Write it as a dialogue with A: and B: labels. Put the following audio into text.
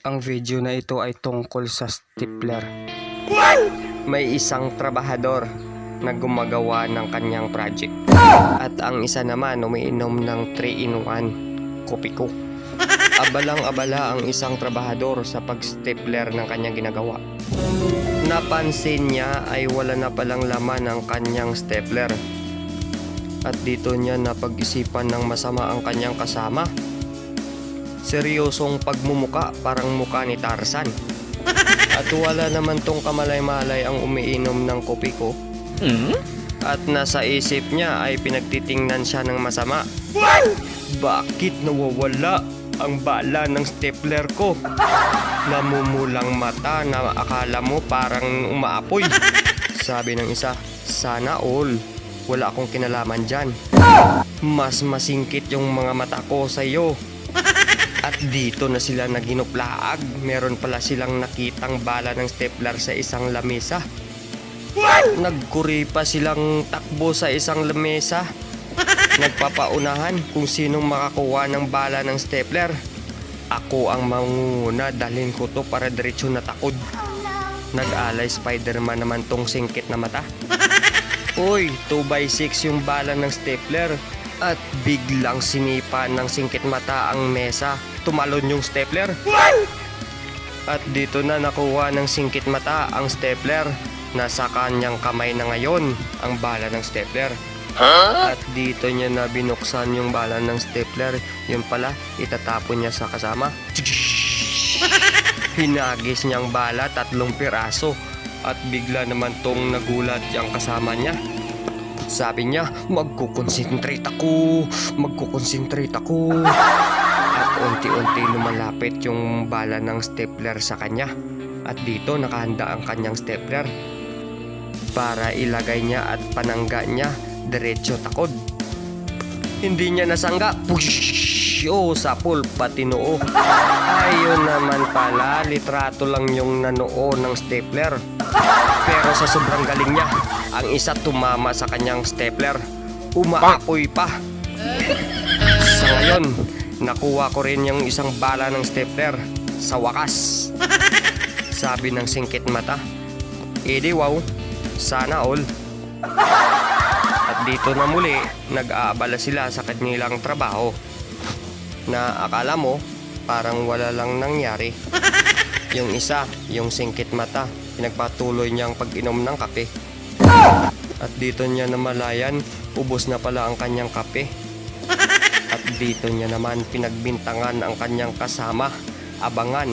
A: Ang video na ito ay tungkol sa stapler. May isang trabahador na gumagawa ng kanyang project. At ang isa naman umiinom ng 3-in-1 kopi ko. Abalang-abala ang isang trabahador sa pag-stapler ng kanyang ginagawa. Napansin niya ay wala na palang laman ang kanyang stapler. At dito niya napag-isipan ng masama ang kanyang kasama. Seryosong pagmumuka parang muka ni Tarzan. At wala naman tong kamalay-malay ang umiinom ng kopi ko. At nasa isip niya ay pinagtitingnan siya ng masama. Bakit nawawala ang bala ng stapler ko? Namumulang mata na akala mo parang umaapoy. Sabi ng isa, sana all. Wala akong kinalaman dyan. Mas masingkit yung mga mata ko sa iyo. At dito na sila naginuplaag. Meron pala silang nakitang bala ng stapler sa isang lamesa. Nagkuri pa silang takbo sa isang lamesa. Nagpapaunahan kung sinong makakuha ng bala ng stapler. Ako ang mangunguna dalhin ko to para diretso na takod. Nag-alay Spider-Man naman tong singkit na mata. Uy, 2x6 yung bala ng stapler. At biglang sinipa ng singkit mata ang mesa. Tumalon yung stapler. At dito na nakuha ng singkit mata ang stapler. Nasa kanyang kamay na ngayon ang bala ng stapler. At dito niya na binuksan yung bala ng stapler. Yun pala, itatapon niya sa kasama. Hinagis niyang bala tatlong piraso. At bigla naman tong nagulat yung kasama niya. Sabi niya, magkukonsentrate ako, magkukonsentrate ako. At unti-unti lumalapit yung bala ng stapler sa kanya. At dito nakahanda ang kanyang stapler. Para ilagay niya at panangga niya, diretso takod. Hindi niya nasangga. Push! Oh, sapul, pati noo. Ayun naman pala, litrato lang yung nanoo ng stapler. Pero sa sobrang galing niya, ang isa tumama sa kanyang stapler. Umaapoy pa. Sa ngayon, nakuha ko rin yung isang bala ng stapler. Sa wakas. Sabi ng singkit mata. Edi wow, sana all. At dito na muli, nag-aabala sila sa kanilang trabaho. Na akala mo, parang wala lang nangyari. Yung isa, yung singkit mata, pinagpatuloy niyang pag-inom ng kape. At dito niya namalayan, ubos na pala ang kanyang kape. At dito niya naman pinagbintangan ang kanyang kasama, abangan